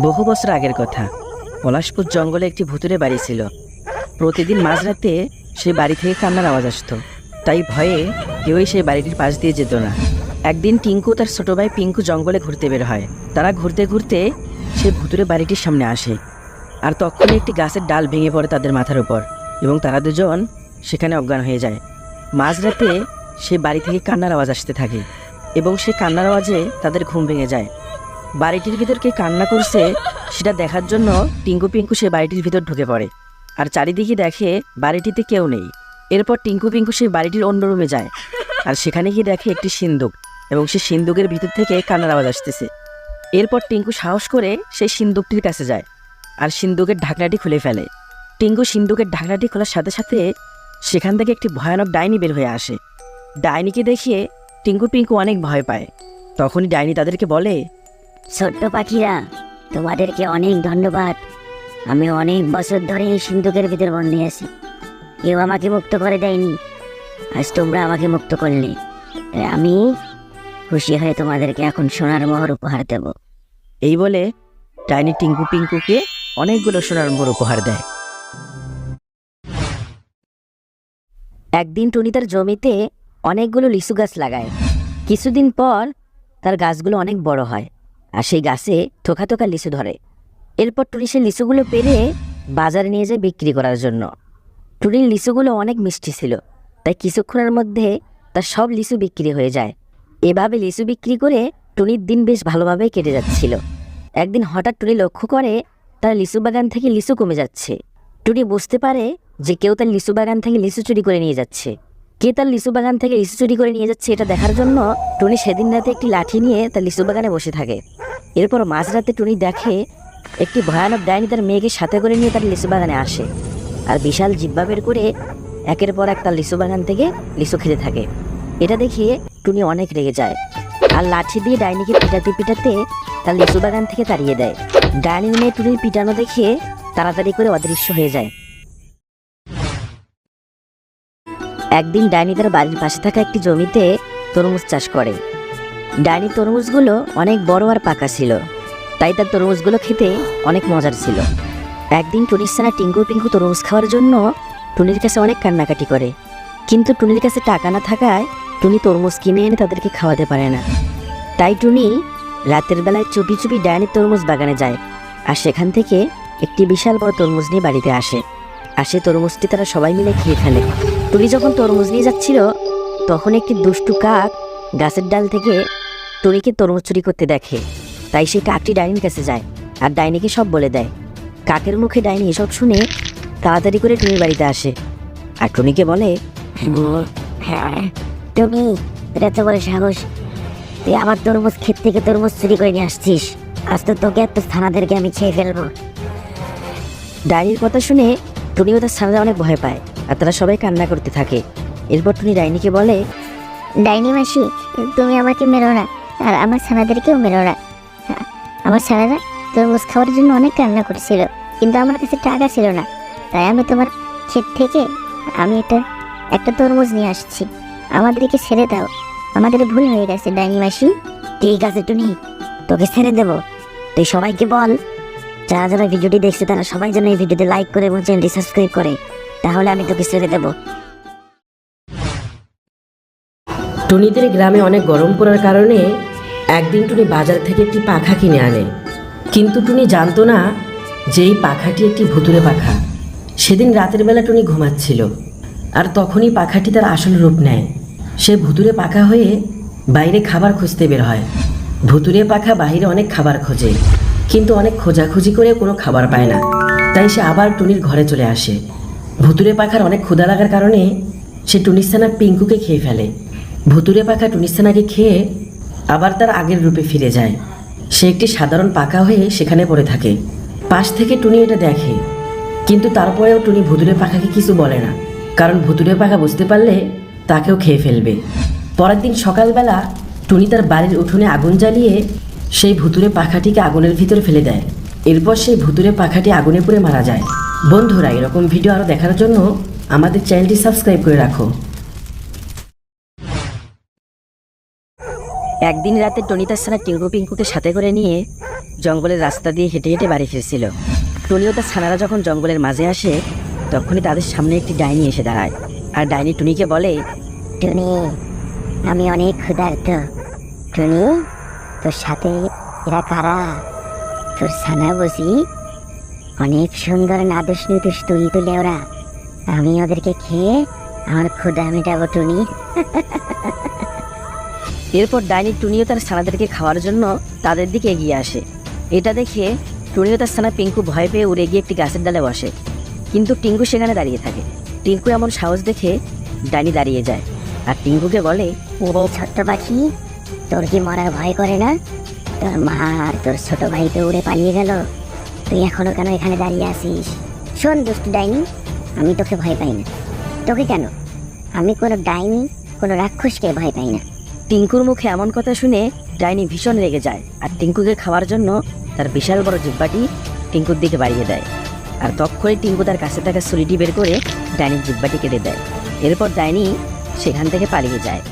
বহু বছর আগের কথা। পলাশপুর জঙ্গলে একটি ভুতুরে বাড়ি ছিল। প্রতিদিন মাঝরাতে সেই বাড়ি থেকে কান্নার আওয়াজ আসতো। তাই ভয়ে কেউই সেই বাড়িটির পাশ দিয়ে যেত না। একদিন টিঙ্কু তার ছোট ভাই পিঙ্কু জঙ্গলে ঘুরতে বের হয়। তারা ঘুরতে ঘুরতে সেই ভুতুরে বাড়িটির সামনে আসে। আর তখনই একটি গাছের ডাল ভেঙে পড়ে তাদের মাথার উপর এবং তারা দুজন সেখানে অজ্ঞান হয়ে যায়। মাঝরাতে সে বাড়ি থেকে কান্নার আওয়াজ আসতে থাকে এবং সে কান্নার আওয়াজে তাদের ঘুম ভেঙে যায়। বাড়িটির ভিতর কে কান্না করছে, সেটা দেখার জন্য টিঙ্কু পিঙ্কু সে বাড়িটির ভিতর ঢুকে পড়ে। আর চারিদিকে দেখে বাড়িটিতে কেউ নেই। এরপর টিঙ্কু পিঙ্কু সেই বাড়িটির অন্য রুমে যায়। আর সেখানে গিয়ে দেখে একটি সিন্দুক এবং সেই সিন্দুকের ভিতর থেকে কান্নার আওয়াজ আসতেছে। এরপর টিঙ্কু সাহস করে সেই সিন্দুকটির কাছে যায় আর সিন্দুকের ঢাকনাটি খুলে ফেলে। টিঙ্কু সিন্দুকের ঢাকনাটি খোলার সাথে সাথে সেখান থেকে একটি ভয়ানক ডাইনি বের হয়ে আসে। ডাইনিকে দেখিয়ে টিঙ্কু পিঙ্কু অনেক ভয় পায়। তখনই ডাইনি তাদেরকে বলে ছোট্ট পাখিরা তোমাদেরকে অনেক ধন্যবাদ। আমি অনেক বছর ধরে এই সিন্ধুকের ভিতর বন্দি আছি কেউ আমাকে মুক্ত করে দেয়নি। আজ তোমরা আমাকে মুক্ত করলে। আমি খুশি হয়ে তোমাদেরকে এখন সোনার মোহর উপহার দেব। এই বলে টাইনি টিঙ্কু পিঙ্কুকে অনেকগুলো সোনার মোহর উপহার দেয়। একদিন টুনি তার জমিতে অনেকগুলো লিচু গাছ লাগায়। কিছুদিন পর তার গাছগুলো অনেক বড় হয়। আর সেই গাছে থোকা থোকা লিচু ধরে। এরপর টুনি সেই লিচুগুলো পেরে বাজারে নিয়ে যায় বিক্রি করার জন্য। টুনির লিচুগুলো অনেক মিষ্টি ছিল, তাই কিছুক্ষণের মধ্যে তার সব লিচু বিক্রি হয়ে যায়। এভাবে লিচু বিক্রি করে টুনির দিন বেশ ভালোভাবেই কেটে যাচ্ছিল। একদিন হঠাৎ টুনি লক্ষ্য করে তার লিচু বাগান থেকে লিচু কমে যাচ্ছে। টুনি বুঝতে পারে যে কেউ তার লিচু বাগান থেকে লিচু চুরি করে নিয়ে যাচ্ছে। কে তার লিচু বাগান থেকে লিচু চুরি করে নিয়ে যাচ্ছে এটা দেখার জন্য টুনি সেদিন রাতে একটি লাঠি নিয়ে তার লিচু বাগানে বসে থাকে। এরপর মাঝরাতে টুনি দেখে একটি ভয়ানক ডাইনি তার মেয়েকে সাথে করে নিয়ে তার লিচু বাগানে আসে আর বিশাল জিব্বা বের করে একের পর এক তার লিচু বাগান থেকে লিচু খেতে থাকে। এটা দেখিয়ে টুনি অনেক রেগে যায় আর লাঠি দিয়ে ডাইনিকে পিটাতে পিটাতে তার লিচু বাগান থেকে তাড়িয়ে দেয়। ডাইনি মেয়ে টুনির পিটানো দেখে তাড়াতাড়ি করে অদৃশ্য হয়ে যায়। একদিন ডাইনি তার বাড়ির পাশে থাকা একটি জমিতে তরমুজ চাষ করে। ডাইনি তরমুজগুলো অনেক বড় আর পাকা ছিল। তাই তার তরমুজগুলো খেতে অনেক মজার ছিল। একদিন টুনির সানা টিঙ্কু পিঙ্কু তরমুজ খাওয়ার জন্য টুনির কাছে অনেক কান্নাকাটি করে। কিন্তু টুনির কাছে টাকা না থাকায় টুনি তরমুজ কিনে এনে তাদেরকে খাওয়াতে পারে না। তাই টুনি রাতের বেলায় চুপি চুপি ডাইনির তরমুজ বাগানে যায় আর সেখান থেকে একটি বিশাল বড় তরমুজ নিয়ে বাড়িতে আসে। আর সে তরমুজটি তারা সবাই মিলে খেয়ে ফেলে। টুনি যখন তরমুজ নিয়ে যাচ্ছিল তখন একটি দুষ্টু কাক গাছের ডাল থেকে টুনিকে তরমুজ চুরি করতে দেখে। তাই সে কাকটি ডাইনির কাছে যায় আর ডাইনিকে সব বলে দেয়। কাকের মুখে ডাইনি এসব শুনে তাড়াতাড়ি করে টুনির বাড়িতে আসে আর টুনিকে বলে হ্যাঁ তুমি এটা তো বলে সাহস। তুই আমার তরমুজ ক্ষেত থেকে তরমুজ চুরি করে নিয়ে আসছিস। আজ তো তোকে এত স্থানাদেরকে আমি খেয়ে ফেলব। ডাইনির কথা শুনে টুনিও তার সামনে অনেক ভয় পায়। আর তারা সবাই কান্না করতে থাকে। এরপর টুনি ডাইনিকে বলে, ডাইনি মাসি, তুমি আমাকে মেরো না, আর আমার ছানাদেরকেও মেরো না। আমার ছানারা তরমুজ খাওয়ার জন্য অনেক রান্না করেছিল, কিন্তু আমার কাছে টাকা ছিল না। তাই আমি তোমার ক্ষেত থেকে আমি এটা, একটা তরমুজ নিয়ে আসছি। আমাদেরকে ছেড়ে দাও। আমাদের ভুল হয়ে গেছে, ডাইনি মাসি। ঠিক আছে, টুনি, তোকে ছেড়ে দেবো। তুই সবাইকে বল, যারা যারা ভিডিওটি দেখছে তারা সবাই যেন এই ভিডিওতে লাইক করে এবং চ্যানেলটি সাবস্ক্রাইব করে। তাহলে আমি তোকে ছেড়ে দেবো। টুনিদের গ্রামে অনেক গরম পড়ার কারণে একদিন টুনি বাজার থেকে একটি পাখা কিনে আনে। কিন্তু টুনি জানতো না যে এই পাখাটি একটি ভুতুরে পাখা। সেদিন রাতের বেলা টুনি ঘুমাচ্ছিল আর তখনই পাখাটি তার আসল রূপ নেয়। সে ভুতুরে পাখা হয়ে বাইরে খাবার খুঁজতে বের হয়। ভুতুরে পাখা বাইরে অনেক খাবার খোঁজে, কিন্তু অনেক খোঁজাখুঁজি করে কোনো খাবার পায় না। তাই সে আবার টুনির ঘরে চলে আসে। ভুতুরে পাখার অনেক ক্ষুদা লাগার কারণে সে টুনিস্তানা পিঙ্কুকে খেয়ে ফেলে। ভুতুরে পাখা টুনিস্তানাকে খেয়ে আবার তার আগের রূপে ফিরে যায়। সে একটি সাধারণ পাকা হয়ে সেখানে পড়ে থাকে। পাশ থেকে টুনি এটা দেখে। কিন্তু তারপরেও টুনি ভুতুরে পাখাকে কিছু বলে না। কারণ ভুতুরে পাখা বুঝতে পারলে তাকেও খেয়ে ফেলবে। পরের দিন সকালবেলা টুনি তার বাড়ির উঠোনে আগুন জ্বালিয়ে সেই ভুতুরে পাখাটিকে আগুনের ভিতর ফেলে দেয়। এরপর সেই ভুতুরে পাখাটি আগুনে পুড়ে মারা যায়। বন্ধুরা এরকম ভিডিও আরও দেখার জন্য আমাদের চ্যানেলটি সাবস্ক্রাইব করে রাখো। একদিন রাতে টনি তার সারা টিঙ্কু পিঙ্কুকে সাথে করে নিয়ে জঙ্গলের রাস্তা দিয়ে হেঁটে হেঁটে বাড়ি ফিরছিল। টুনি ও তার ছানারা যখন জঙ্গলের মাঝে আসে তখনই তাদের সামনে একটি ডাইনি এসে দাঁড়ায়। আর ডাইনি টুনিকে বলে টুনি আমি অনেক ক্ষুধার্ত। টুনি তোর সাথে এরা কারা? তোর সানা বুঝি? অনেক সুন্দর নাদুস নুদুস তুলি তুলে ওরা। আমি ওদেরকে খেয়ে আমার ক্ষুধা মেটাবো টুনি। এরপর ডাইনি টুনিও তার ছানাদেরকে খাওয়ার জন্য তাদের দিকে এগিয়ে আসে। এটা দেখে টুনিও তার ছানা পিঙ্কু ভয় পেয়ে উড়ে গিয়ে একটি গাছের ডালে বসে। কিন্তু টিঙ্কু সেখানে দাঁড়িয়ে থাকে। টিঙ্কু এমন সাহস দেখে ডাইনি দাঁড়িয়ে যায়। আর টিঙ্কুকে বলে রে ছোট্ট পাখি তোর কি মরার ভয় করে না? তোর মা আর তোর ছোট ভাই তো উড়ে পালিয়ে গেল। তুই এখনও কেন এখানে দাঁড়িয়ে আছিস? শোন দুষ্টু ডাইনি আমি তোকে ভয় পাই না। তোকে কেন? আমি কোনো ডাইনি কোনো রাক্ষসকে ভয় পাই না। টিঙ্কুর মুখে এমন কথা শুনে ডাইনি ভীষণ রেগে যায় আর টিঙ্কুকে খাওয়ার জন্য তার বিশাল বড় জিব্বাটি টিঙ্কুর দিকে বাড়িয়ে দেয়। আর তক্ষণই টিঙ্কু তার কাছে থাকা ছুরিটি বের করে ডাইনির জিব্বাটি কেটে দেয়। এরপর ডাইনি সেখান থেকে পালিয়ে যায়।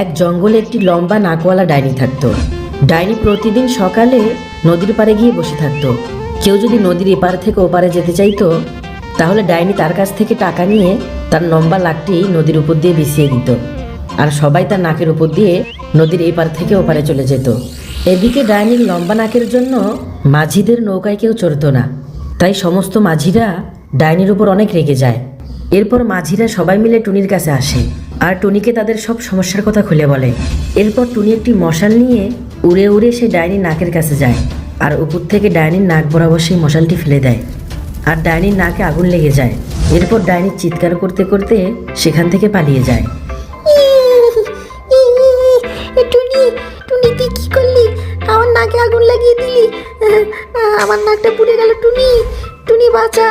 এক জঙ্গলে একটি লম্বা নাকওয়ালা ডাইনি থাকতো। ডাইনি প্রতিদিন সকালে নদীর পাড়ে গিয়ে বসে থাকতো। কেউ যদি নদীর এপার থেকে ওপারে যেতে চাইতো, তাহলে ডাইনি তার কাছ থেকে টাকা নিয়ে তার লম্বা লাকটি নদীর উপর দিয়ে বিছিয়ে দিত আর সবাই তার নাকের উপর দিয়ে নদীর এপার থেকে ওপারে চলে যেত। এদিকে ডাইনির লম্বা নাকের জন্য মাঝিদের নৌকায় কেউ চড়তো না। তাই সমস্ত মাঝিরা ডাইনির উপর অনেক রেগে যায়। এরপর মাঝিরা সবাই মিলে টুনির কাছে আসে আর টুনিকে তাদের সব সমস্যার কথা খুলে বলে। এরপর টুনি একটি মশাল নিয়ে উড়ে উড়ে সে ডাইনির নাকের কাছে যায় আর উপর থেকে ডাইনির নাক বরাবর সেই মশালটি ফেলে দেয় আর ডাইনির নাকে আগুন লেগে যায়। এরপর ডাইনি চিৎকার করতে করতে সেখান থেকে পালিয়ে যায়। টুনি টুনি তুই কি করলি? আমার নাকে আগুন লাগিয়ে দিলি। আমার নাকটা পুড়ে গেল টুনি টুনি বাঁচা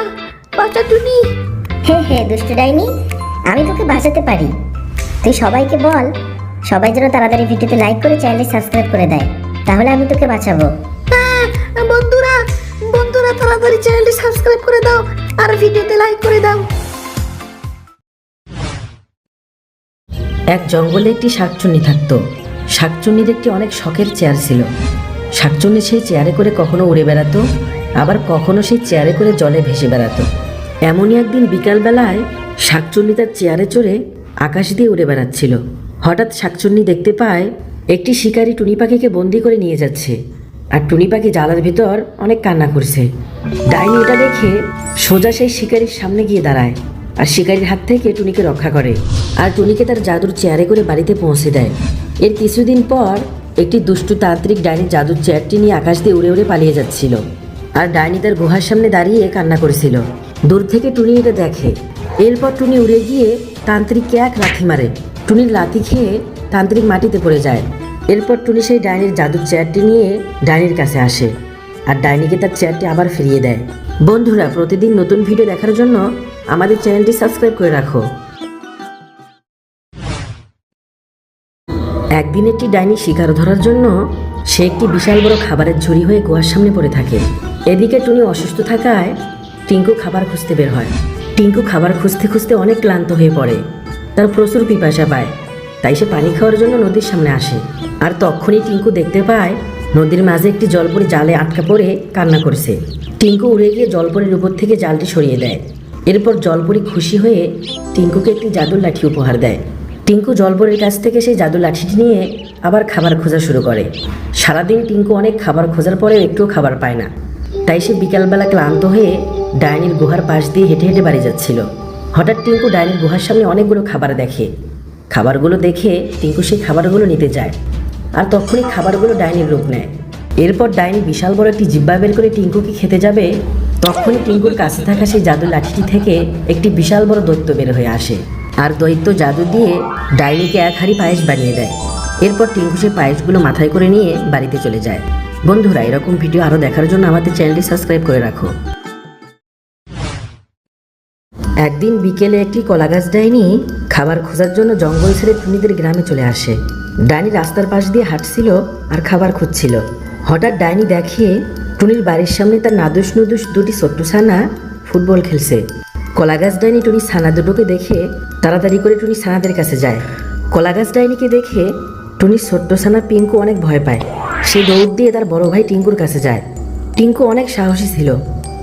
বাঁচা টুনি। হে হে দুষ্টু ডাইনি আমি তোকে বাঁচাতে পারি। তুই সবাইকে বল সবাই যেন তাড়াতাড়ি ভিডিওতে লাইক করে চ্যানেলটি সাবস্ক্রাইব করে দেয়। তাহলে আমি তোকে বাঁচাবো। হ্যাঁ, বন্ধুরা বন্ধুরা তাড়াতাড়ি চ্যানেলটি সাবস্ক্রাইব করে দাও আর ভিডিওতে লাইক করে দাও। এক জঙ্গলে একটি শাকচুন্নি থাকতো। শাকচুন্নির একটি অনেক শখের চেয়ার ছিল। শাকচুন্নি সেই চেয়ারে করে কখনো উড়ে বেড়াতো আবার কখনো সেই চেয়ারে করে জলে ভেসে বেড়াতো। এমনই একদিন বিকালবেলায় শাকচুন্নি তার চেয়ারে চড়ে আকাশ দিয়ে উড়ে বেড়াচ্ছিল। হঠাৎ শাকচুন্নি দেখতে পায়, একটি শিকারী টুনি পাখিকে বন্দি করে নিয়ে যাচ্ছে। আর টুনি পাখি জালার ভিতর অনেক কান্না করছে। ডাইনি এটা দেখে সোজা সেই শিকারীর সামনে গিয়ে দাঁড়ায় আর শিকারীর হাত থেকে টুনিকে রক্ষা করে আর টুনিকে তার জাদুর চেয়ারে করে বাড়িতে পৌঁছে দেয়। এর কিছুদিন পর একটি দুষ্টু তান্ত্রিক ডাইনি জাদুর চেয়ারটি নিয়ে আকাশ দিয়ে উড়ে উড়ে পালিয়ে যাচ্ছিল আর ডাইনি তার গুহার সামনে দাঁড়িয়ে কান্না করেছিল। দূর থেকে টুনি এটা দেখে। এরপর টুনি উড়ে গিয়ে তান্ত্রিককে এক লাথি মারে। টুনির লাথি খেয়ে তান্ত্রিক মাটিতে পড়ে যায়। এরপর টুনি সেই ডাইনির জাদুর চেয়ারটি নিয়ে ডাইনির কাছে আসে আর ডাইনিকে তার চেয়ারটি আবার ফিরিয়ে দেয়। বন্ধুরা, প্রতিদিন নতুন ভিডিও দেখার জন্য আমাদের চ্যানেলটি সাবস্ক্রাইব করে রাখো। একদিন একটি ডাইনি শিকার ধরার জন্য সে একটি বিশাল বড় খাবারের ঝুড়ি হয়ে গুহার সামনে পড়ে থাকে। এদিকে টুনি অসুস্থ থাকায় টিঙ্কু খাবার খুঁজতে বের হয়। টিঙ্কু খাবার খুঁজতে খুঁজতে অনেক ক্লান্ত হয়ে পড়ে। তার প্রচুর পিপাসা পায়। তাই সে পানি খাওয়ার জন্য নদীর সামনে আসে। আর তখনই টিঙ্কু দেখতে পায়, নদীর মাঝে একটি জলপরি জালে আটকা পড়ে কান্না করছে। টিঙ্কু উড়ে গিয়ে জলপরির উপর থেকে জালটি সরিয়ে দেয়। এরপর জলপরি খুশি হয়ে টিঙ্কুকে একটি জাদুর লাঠি উপহার দেয়। টিঙ্কু জলপরির কাছ থেকে সেই জাদুর লাঠিটি নিয়ে আবার খাবার খোঁজা শুরু করে। সারাদিন টিঙ্কু অনেক খাবার খোঁজার পরেও একটুও খাবার পায় না। তাই সে বিকালবেলা ক্লান্ত হয়ে ডাইনির গুহার পাশ দিয়ে হেঁটে হেঁটে বাড়ি যাচ্ছিল। হঠাৎ টিঙ্কু ডাইনির গুহার সামনে অনেকগুলো খাবার দেখে। খাবারগুলো দেখে টিঙ্কু সেই খাবারগুলো নিতে যায় আর তখনই খাবারগুলো ডাইনির রূপ নেয়। এরপর ডাইনি বিশাল বড় একটি জিব্বা বের করে টিঙ্কুকে খেতে যাবে, তখনই টিঙ্কুর কাছে থাকা সেই জাদুর লাঠিটি থেকে একটি বিশাল বড় দৈত্য বের হয়ে আসে আর দৈত্য জাদু দিয়ে ডাইনিকে এক হাঁড়ি পায়েস বানিয়ে দেয়। এরপর টিঙ্কু সেই পায়েসগুলো মাথায় করে নিয়ে বাড়িতে চলে যায়। বন্ধুরা, এরকম ভিডিও আরও দেখার জন্য আমাদের চ্যানেলটি সাবস্ক্রাইব করে রাখো। একদিন বিকেলে একটি কলাগাছ ডাইনি খাবার খোঁজার জন্য জঙ্গল ছেড়ে টুনিদের গ্রামে চলে আসে। ডাইনি রাস্তার পাশ দিয়ে হাঁটছিল আর খাবার খুঁজছিল। হঠাৎ ডাইনি দেখে টুনির বাড়ির সামনে তার নাদুস নুদুস দুটি ছোট্ট ছানা ফুটবল খেলছে। কলাগাছ ডাইনি টুনি ছানা দুটোকে দেখে তাড়াতাড়ি করে টুনি ছানাদের কাছে যায়। কলাগাছ ডাইনিকে দেখে টুনির ছোট্ট সানা পিঙ্কু অনেক ভয় পায়। সে দৌড় দিয়ে তার বড় ভাই টিঙ্কুর কাছে যায়। টিঙ্কু অনেক সাহসী ছিল,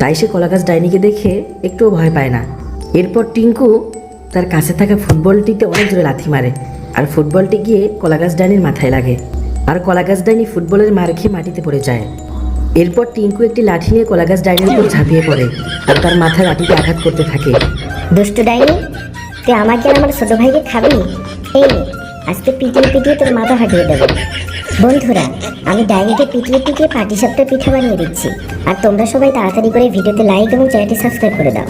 তাই সে কলাগাছ ডাইনিকে দেখে একটুও ভয় পায় না। এরপর টিঙ্কু তার কাছে থাকা ফুটবলটিতে অনেক জোরে লাথি মারে। আর ফুটবলটি গিয়ে কলাগাছ ডাইনির মাথায় লাগে। আর কলাগাছ ডাইনি ফুটবলের মার খেয়ে মাটিতে পড়ে যায়। এরপর টিঙ্কু একটি লাঠি নিয়ে কলাগাছ ডাইনির উপর ঝাঁপিয়ে পড়ে আর তার মাথায় লাঠিতে আঘাত করতে থাকে। দুষ্টু ডাইনি, তুই আমাকে আমার ছোট ভাইকে খাবি এই আজকে পিটিয়ে পিটিয়ে তোর মাথা ফাটিয়ে দেবো। বন্ধুরা, আমি ডাইনিকে পিটিয়ে পিটিয়ে পাটি সাপটা পিঠা বানিয়ে দিচ্ছি। আর তোমরা সবাই তাড়াতাড়ি করে ভিডিওতে লাইক এবং চ্যানেলটি সাবস্ক্রাইব করে দাও।